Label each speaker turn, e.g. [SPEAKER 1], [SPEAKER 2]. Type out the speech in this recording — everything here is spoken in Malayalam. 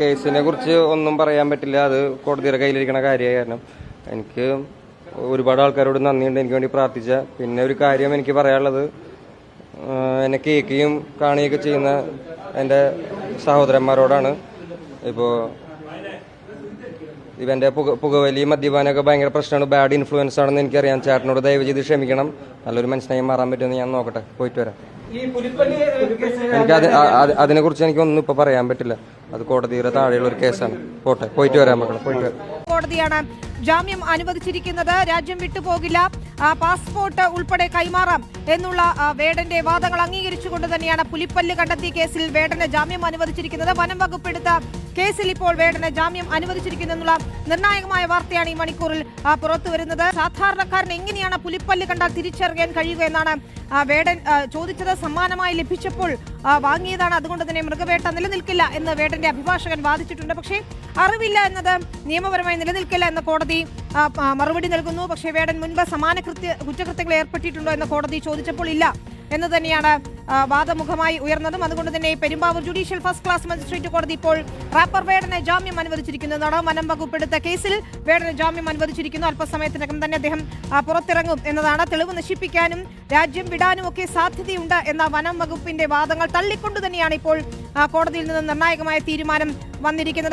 [SPEAKER 1] കേസിനെ കുറിച്ച് ഒന്നും പറയാൻ പറ്റില്ല. അത് കോടതിയുടെ കയ്യിലിരിക്കണ കാര്യമായ കാരണം എനിക്ക് ഒരുപാട് ആൾക്കാരോട് നന്ദിയുണ്ട്. എനിക്ക് വേണ്ടി പ്രാർത്ഥിച്ച. പിന്നെ ഒരു കാര്യം എനിക്ക് പറയാനുള്ളത് എന്നെ കേൾക്കുകയും കാണുകയൊക്കെ ചെയ്യുന്ന എന്റെ സഹോദരന്മാരോടാണ്. ഇപ്പോൾ ഇവന്റെ പുക പുകവലി മദ്യപാനമൊക്കെ ഭയങ്കര പ്രശ്നമാണ്. ബാഡ് ഇൻഫ്ലുവൻസ് ആണെന്ന് എനിക്കറിയാം. ചേട്ടനോട് ദയവ് ചെയ്ത് ക്ഷമിക്കണം. നല്ലൊരു മനുഷ്യനായി മാറാൻ പറ്റുമെന്ന് ഞാൻ നോക്കട്ടെ. പോയിട്ട് വരാം. എനിക്ക് അത് അതിനെ കുറിച്ച് എനിക്കൊന്നും ഇപ്പൊ പറയാൻ പറ്റില്ല. അത് കോടതിയുടെ താഴെയുള്ള ഒരു കേസാണ്. പോട്ടെ പോയിട്ട് വരാം മക്കളെ പോയിട്ട് വരാം.
[SPEAKER 2] കോടതിയാണ് ജാമ്യം അനുവദിച്ചിരിക്കുന്നത് രാജ്യം വിട്ടുപോകില്ല. പാസ്പോർട്ട് ഉൾപ്പെടെ കൈമാറാം എന്നുള്ള വേടന്റെ വാദങ്ങൾ അംഗീകരിച്ചുകൊണ്ട് തന്നെയാണ് പുലിപ്പല്ല് കണ്ടെത്തിയ കേസിൽ വേടന് ജാമ്യം അനുവദിച്ചിരിക്കുന്നത്. വനം വകുപ്പ് എടുത്ത കേസിൽ ഇപ്പോൾ വേടന് ജാമ്യം അനുവദിച്ചിരിക്കുന്നു എന്നുള്ള നിർണായകമായ വാർത്തയാണ് ഈ മണിക്കൂറിൽ പുറത്തു വരുന്നത്. സാധാരണക്കാരൻ എങ്ങനെയാണ് പുലിപ്പല്ല് കണ്ടാൽ തിരിച്ചറിയാൻ കഴിയുക എന്നാണ് വേടൻ ചോദിച്ചത്. സമ്മാനമായി ലഭിച്ചപ്പോൾ വാങ്ങിയതാണ്. അതുകൊണ്ട് തന്നെ മൃഗവേട്ട നിലനിൽക്കില്ല എന്ന് വേടന്റെ അഭിഭാഷകൻ വാദിച്ചിട്ടുണ്ട്. പക്ഷേ അറിവില്ല എന്നത് നിയമപരമായി നിലനിൽക്കില്ല എന്ന കോടതി ആ, മറുപടി നൽകുന്നു. പക്ഷേ വേടൻ മുൻപ് സമാന കൃത്യ കുറ്റകൃത്യങ്ങൾ ഏർപ്പെട്ടിട്ടുണ്ടോ എന്ന് കോടതി ചോദിച്ചപ്പോൾ ഇല്ല എന്ന് തന്നെയാണ് വാദമുഖമായി ഉയർന്നതും. അതുകൊണ്ട് തന്നെ Perumbavoor judicial first class magistrate കോടതി ഇപ്പോൾ റാപ്പർ വേടന് ജാമ്യം അനുവദിച്ചിരിക്കുന്നതാണ് വനം വകുപ്പ് എടുത്ത കേസിൽ വേടന് ജാമ്യം അനുവദിച്ചിരിക്കുന്നു. അല്പസമയത്തിനകം തന്നെ അദ്ദേഹം പുറത്തിറങ്ങും എന്നതാണ്. തെളിവ് നശിപ്പിക്കാനും രാജ്യം വിടാനും ഒക്കെ സാധ്യതയുണ്ട് എന്ന വനം വകുപ്പിന്റെ വാദങ്ങൾ തള്ളിക്കൊണ്ടു തന്നെയാണ് ഇപ്പോൾ കോടതിയിൽ നിന്ന് നിർണായകമായ തീരുമാനം വന്നിരിക്കുന്നത്.